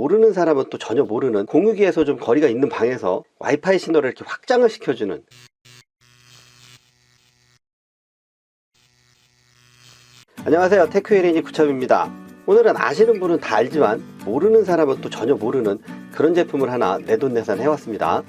모르는 사람은 또 전혀 모르는 공유기에서 좀 거리가 있는 방에서 와이파이 신호를 이렇게 확장을 시켜주는. 안녕하세요. 테크일인이 구참입니다. 오늘은 아시는 분은 다 알지만 모르는 사람은 또 전혀 모르는 그런 제품을 하나 내돈내산 해왔습니다.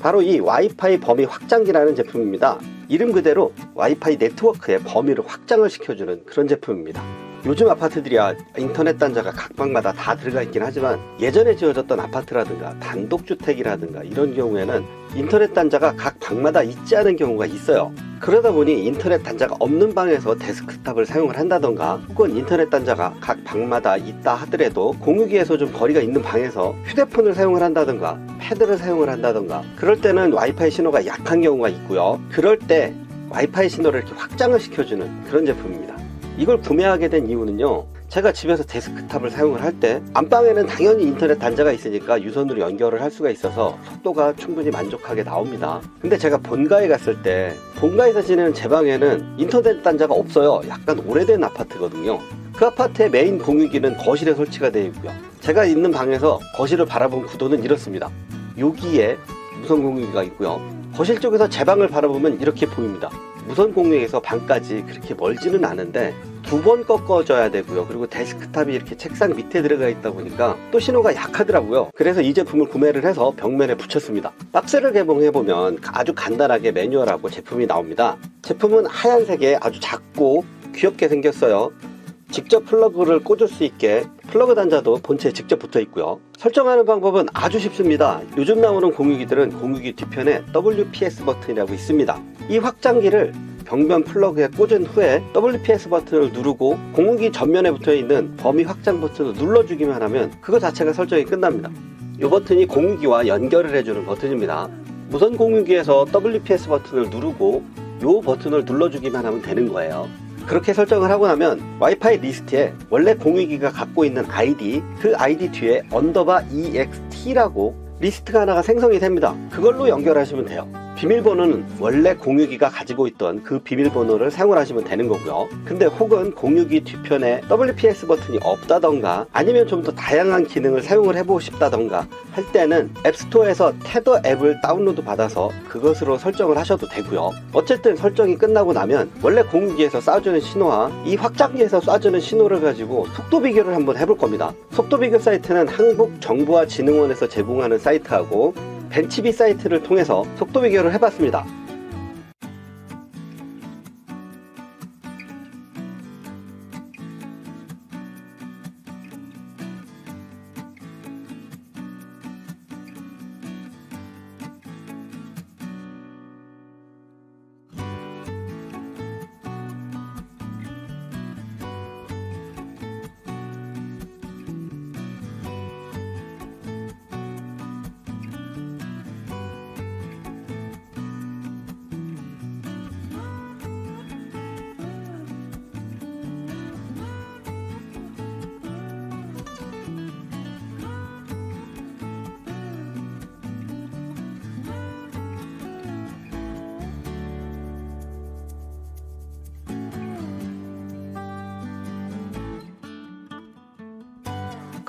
바로 이 와이파이 범위 확장기라는 제품입니다. 이름 그대로 와이파이 네트워크의 범위를 확장을 시켜주는 그런 제품입니다 요즘 아파트들이야 인터넷 단자가 각 방마다 다 들어가 있긴 하지만 예전에 지어졌던 아파트라든가 단독주택이라든가 이런 경우에는 인터넷 단자가 각 방마다 있지 않은 경우가 있어요. 그러다 보니 인터넷 단자가 없는 방에서 데스크탑을 사용을 한다던가 혹은 인터넷 단자가 각 방마다 있다 하더라도 공유기에서 좀 거리가 있는 방에서 휴대폰을 사용을 한다던가 패드를 사용을 한다던가 그럴 때는 와이파이 신호가 약한 경우가 있고요. 그럴 때 와이파이 신호를 이렇게 확장을 시켜주는 그런 제품입니다. 이걸 구매하게 된 이유는요. 제가 집에서 데스크탑을 사용을 할 때 안방에는 당연히 인터넷 단자가 있으니까 유선으로 연결을 할 수가 있어서 속도가 충분히 만족하게 나옵니다. 근데 제가 본가에 갔을 때 본가에서 지내는 제 방에는 인터넷 단자가 없어요. 약간 오래된 아파트거든요. 그 아파트의 메인 공유기는 거실에 설치가 되어 있고요. 제가 있는 방에서 거실을 바라본 구도는 이렇습니다. 여기에 무선 공유기가 있고요. 거실 쪽에서 제 방을 바라보면 이렇게 보입니다. 무선 공유에서 방까지 그렇게 멀지는 않은데 두 번 꺾어줘야 되고요. 그리고 데스크탑이 이렇게 책상 밑에 들어가 있다 보니까 또 신호가 약하더라고요. 그래서 이 제품을 구매를 해서 벽면에 붙였습니다. 박스를 개봉해보면 아주 간단하게 매뉴얼하고 제품이 나옵니다. 제품은 하얀색에 아주 작고 귀엽게 생겼어요. 직접 플러그를 꽂을 수 있게 플러그 단자도 본체에 직접 붙어 있고요. 설정하는 방법은 아주 쉽습니다. 요즘 나오는 공유기들은 공유기 뒤편에 WPS 버튼이라고 있습니다. 이 확장기를 벽면 플러그에 꽂은 후에 WPS 버튼을 누르고 공유기 전면에 붙어 있는 범위 확장 버튼을 눌러주기만 하면 그거 자체가 설정이 끝납니다. 이 버튼이 공유기와 연결을 해주는 버튼입니다. 무선 공유기에서 WPS 버튼을 누르고 이 버튼을 눌러주기만 하면 되는 거예요. 그렇게 설정을 하고 나면 와이파이 리스트에 원래 공유기가 갖고 있는 아이디 그 아이디 뒤에 언더바 EXT라고 리스트가 하나가 생성이 됩니다. 그걸로 연결하시면 돼요. 비밀번호는 원래 공유기가 가지고 있던 그 비밀번호를 사용을 하시면 되는 거고요. 근데 혹은 공유기 뒤편에 WPS 버튼이 없다던가 아니면 좀 더 다양한 기능을 사용을 해보고 싶다던가 할 때는 앱스토어에서 테더 앱을 다운로드 받아서 그것으로 설정을 하셔도 되고요. 어쨌든 설정이 끝나고 나면 원래 공유기에서 쏴주는 신호와 이 확장기에서 쏴주는 신호를 가지고 속도 비교를 한번 해볼 겁니다. 속도 비교 사이트는 한국정보와진흥원에서 제공하는 사이트하고 벤치비 사이트를 통해서 속도 비교를 해봤습니다.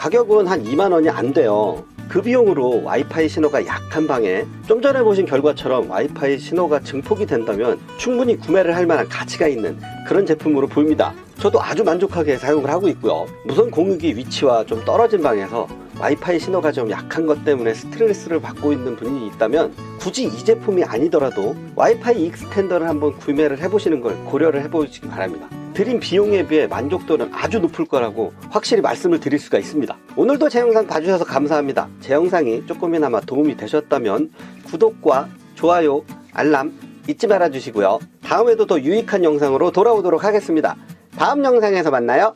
가격은 한 2만원이 안 돼요. 그 비용으로 와이파이 신호가 약한 방에 좀 전에 보신 결과처럼 와이파이 신호가 증폭이 된다면 충분히 구매를 할 만한 가치가 있는 그런 제품으로 보입니다. 저도 아주 만족하게 사용을 하고 있고요. 무선 공유기 위치와 좀 떨어진 방에서 와이파이 신호가 좀 약한 것 때문에 스트레스를 받고 있는 분이 있다면 굳이 이 제품이 아니더라도 와이파이 익스텐더를 한번 구매를 해보시는 걸 고려를 해보시기 바랍니다. 드린 비용에 비해 만족도는 아주 높을 거라고 확실히 말씀을 드릴 수가 있습니다. 오늘도 제 영상 봐주셔서 감사합니다. 제 영상이 조금이나마 도움이 되셨다면 구독과 좋아요, 알람 잊지 말아 주시고요. 다음에도 더 유익한 영상으로 돌아오도록 하겠습니다. 다음 영상에서 만나요.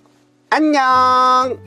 안녕!